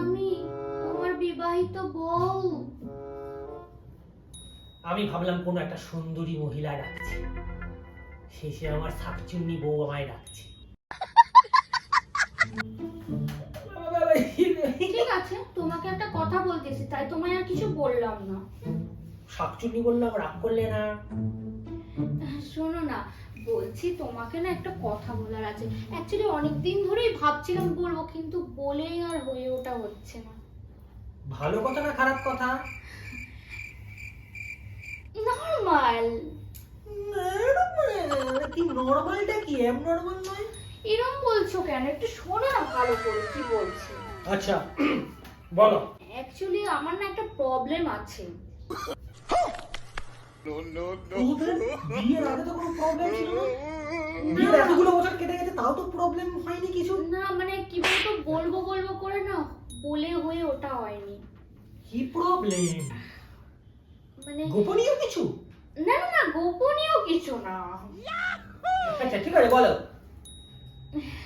আমি তোমার বিবাহিত বউ। আমি ভাবলাম কোনো একটা সুন্দরী মহিলা ডাকছে। শেষে আমার শাকচুন্নি বউ আমায় ডাকছে। ঠিক আছে তোমাকে একটা কথা বলতেছি তাই তোমায় আর কিছু বললাম না। শাকচুন্নি বললাম রাগ করলে না? শোনো না বলছি তোমাকে না একটা কথা বলার আছে। অ্যাকচুয়ালি অনেক দিন ধরেই ভাবছিলাম বলব কিন্তু বলেই আর হয়ে ওঠা হচ্ছে না। ভালো কথা না খারাপ কথা? নর্মাল কি নর্মালটা কি? এম নর্মাল নয়? এরম বলছো কেন? একটু শোনো না ভালো করে কি বলছি। আচ্ছা বলো। অ্যাকচুয়ালি আমার না একটা প্রবলেম আছে। তোদের বিয়ের আগে তো কোনো প্রবলেম ছিল না? বিয়ের এতগুলো বছর কেটে গেছে তাও তো প্রবলেম হয়নি কিছু? না মানে কি বলতো বলব বলব করে না বলে হয়ে ওটা হয়নি। কি প্রবলেম মানে গোপনীয় কিছু? না না না গোপনীয় কিছু না। আচ্ছা ঠিক আছে বলো।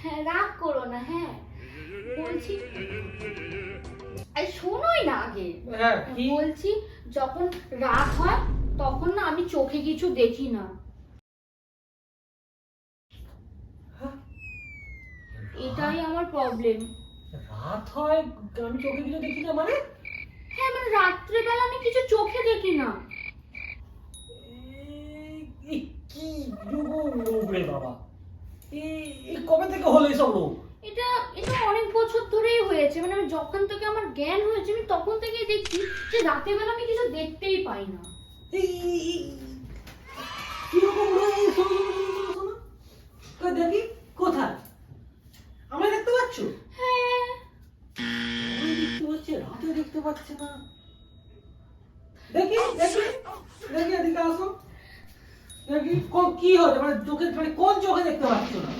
হ্যাঁ, রাগ করো না হ্যাঁ। বলছি শোনোই না আগে। হ্যাঁ বলছি যখন রাগ হয় তখন না আমি চোখে কিছু দেখি না। হ্যাঁ? এটাই আমার প্রবলেম রাত হয় আমি চোখে কিছু দেখি না মানে? হ্যাঁ মানে রাত্রেবেলা আমি কিছু চোখে দেখি না। কি রোগ রোগ রে বাবা। এই কবে থেকে হলো এসব রোগ এটা এটা অনেক বছর ধরেই হয়েছে। মানে আমি যখন থেকে আমার জ্ঞান হয়েছে আমি তখন থেকেই দেখছি যে রাতের বেলা আমি কিছু দেখতেই পাই না। কীরকম দেখি, কোথায়? আমায় দেখতে পাচ্ছ রাতে দেখতে পাচ্ছি না দেখি দেখি দেখি এদিকে আসো দেখি কি হচ্ছে মানে চোখে মানে কোন চোখে দেখতে পাচ্ছ না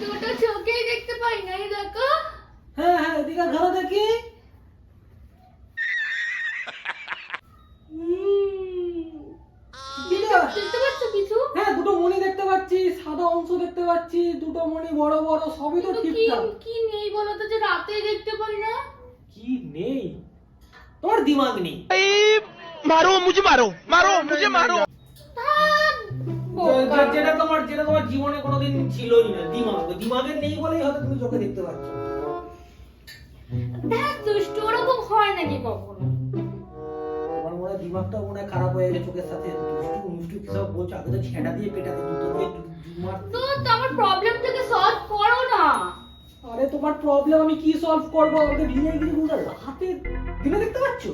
দুটো চোখেই দেখতে পাই না দেখো হ্যাঁ হ্যাঁ এদিকে ঘরে দেখি কি রে? দেখতে পাচ্ছ কিছু হ্যাঁ দুটো মণি দেখতে পাচ্ছি অংশ দেখতে পাচ্ছি দুটো মনি বড় বড় সবই তো ঠিকঠাক। কি নেই যে রাতে দেখতে পারি না? কি নেই? তোর দিমাগ নেই। মারো মুঝে মারো মারো মুঝে মারো। যেটা তোমার যেটা তোমার জীবনে কোনোদিন ছিলই না দিমাগ। দিমাগের নেই বলেই হয়তো তুমি চোখে দেখতে পাচ্ছ। মনে হয় দিমাগটা মনে খারাপ হয়ে গেছে চোখের সাথে? দুষ্টু মুষ্টু সব আগে তো দিয়ে পেটাতে দুটো দিয়ে তো তো আমার প্রবলেমটাকে সলভ করো না। আরে তোমার প্রবলেম আমি কি সলভ করব? আমাকে রাতে দিনে দেখতে পাচ্ছ?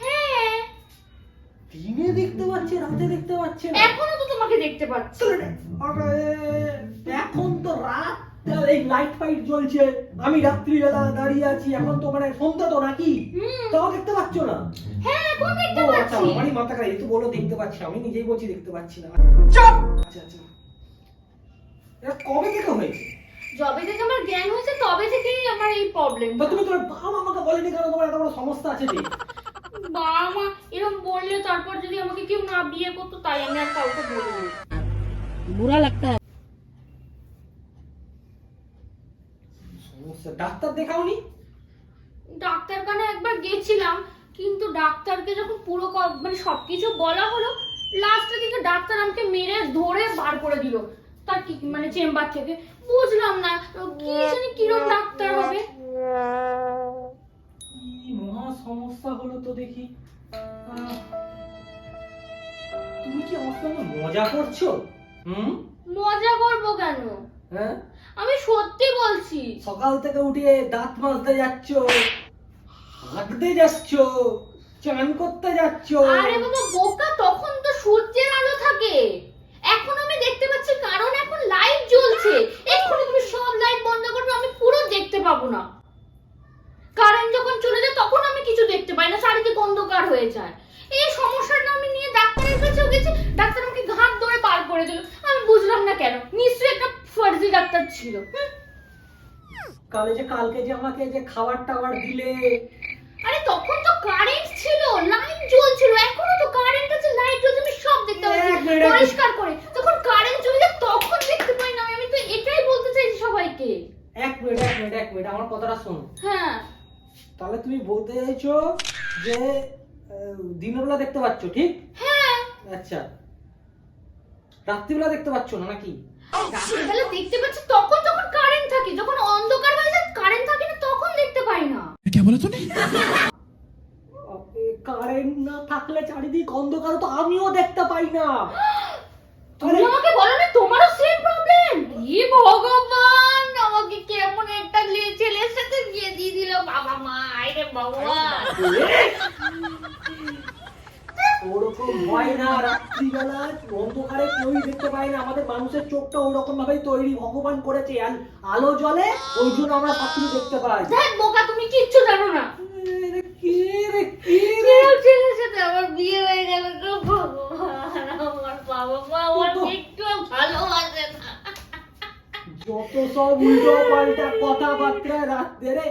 হ্যাঁ। দিনে দেখতে পাচ্ছে রাতে দেখতে পাচ্ছে না। এখনও তো তোমাকে দেখতে পাচ্ছি। আরে, এখন তো রাত এই লাইট ফাইট জ্বলছে আমি রাত্রিবেলা দাঁড়িয়ে আছি এখন তো মানে সন্ধ্যা তো নাকি? তাও দেখতে পাচ্ছ না? হ্যাঁ এখন দেখতে আচ্ছা পাচ্ছি। আমারই মাথা খারাপ এই তো বলো দেখতে পাচ্ছি আমি নিজেই বলছি দেখতে পাচ্ছি না। আচ্ছা আচ্ছা। এটা কবে থেকে হয়েছে? যবে থেকে আমার জ্ঞান হয়েছে তবে থেকেই আমার এই প্রবলেম তো তুমি তোমার বাবা আমাকে বলেনি কেন? তোমার এত বড় সমস্যা আছে যে বাবা মা এরকম বললে তারপর যদি আমাকে কেউ না বিয়ে করতো তাই আমি আর কাউকে বলব না। সমস্যা। ডাক্তার দেখাওনি? ডাক্তারখানে একবার গেছিলাম কিন্তু ডাক্তারকে যখন পুরো ক- মানে সবকিছু বলা হলো লাস্টের দিকে ডাক্তার আমাকে মেরে ধরে বার করে দিল। তার কি মানে চেম্বার থেকে? বুঝলাম না। কি জানি কিরম ডাক্তার হবে? মহা সমস্যা হলো তো দেখি। তুমি কি আমার সঙ্গে মজা করছ? হুম? মজা করব কেন? হ্যাঁ? আমি সত্যি বলছি। সকাল থেকে উঠে দাঁত মাজতে যাচ্ছ হাঁটতে যাচ্ছ চান করতে যাচ্ছ। আরে বাবা বোকা তখন তো সূর্যের আলো থাকে এখন আমি দেখতে পাচ্ছি কারণ এখন লাইট জ্বলছে এক্ষুনি তুমি সব লাইট বন্ধ করবে আমি পুরো দেখতে পাবো না কারেন্ট পাই না চারিদিকে অন্ধকার হয়ে যায়। এই সমস্যাটা আমি নিয়ে ডাক্তারের কাছেও গেছি ডাক্তার আমাকে ঘাট ধরে বার করে দিল। আমি বুঝলাম না কেন নিশ্চয়ই একটা ফার্জি ডাক্তার ছিল হুম। কালে যে কালকে যে আমাকে যে খাবার টাবার দিলে। আরে তখন তো কারেন্ট ছিল লাইট জ্বলছিল এখনও তো কারেন্ট আছে লাইট জ্বলছে আমি সব দেখতে পাচ্ছি। পরিষ্কার করে যখন কারেন্ট চলে যায় তখন দেখতে পাই না আমি তো এটাই বলতে চাইছি সবাইকে। এক মিনিট এক মিনিট এক মিনিট আমার কথাটা শোনো। হ্যাঁ। তাহলে তুমি বলতে চাইছো যে আহ, দিনের বেলা দেখতে পাচ্ছ ঠিক? হ্যাঁ। আচ্ছা। রাত্রিবেলা দেখতে পাচ্ছ না নাকি? রাত্রিবেলা দেখতে পাচ্ছি তখন যখন কারেন্ট থাকে যখন অন্ধকার হয়ে যায় কারেন্ট থাকে না তখন দেখতে পাই না। কারেন্ট না? থাকলে চারিদিক অন্ধকার তো আমিও দেখতে পাই না। তুমি আমাকে বলো না তোমারও সেম প্রবলেম ই ভগবান আমাকে কেমন একটা ছেলের সাথে বিয়ে দিয়ে দিল বাবা মা আরে ভগবান। হয় না রাত্রিবেলা অন্ধকারে কেউই দেখতে পায় না। আমাদের মানুষের চোখটা ওরকম ভাবেই তৈরি। ভগবান করেছে আর আলো জ্বলে ওই জন্য আমরা সবকিছু দেখতে পাই। দেখ বোকা তুমি কিচ্ছু জানো না। এ রে, কি রে কি রে কেউ ছেলের সাথে আমার বিয়ে হয়ে গেল গো ভগবান আমার বাবা মা আমার একটু ভালোবাসে না। যত সব উল্টো পাল্টা কথাবার্তা রাত্রে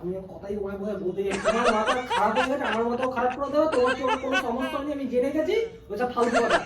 আমি কথাই তোমায় বোধহয় বলতে যাই মাথা খারাপ হয়ে গেছে, আমার মাথাও খারাপ করে দেবে, তোমার কোনো সমস্যা নেই, আমি জেনে গেছি ওটা ফালতু কথা।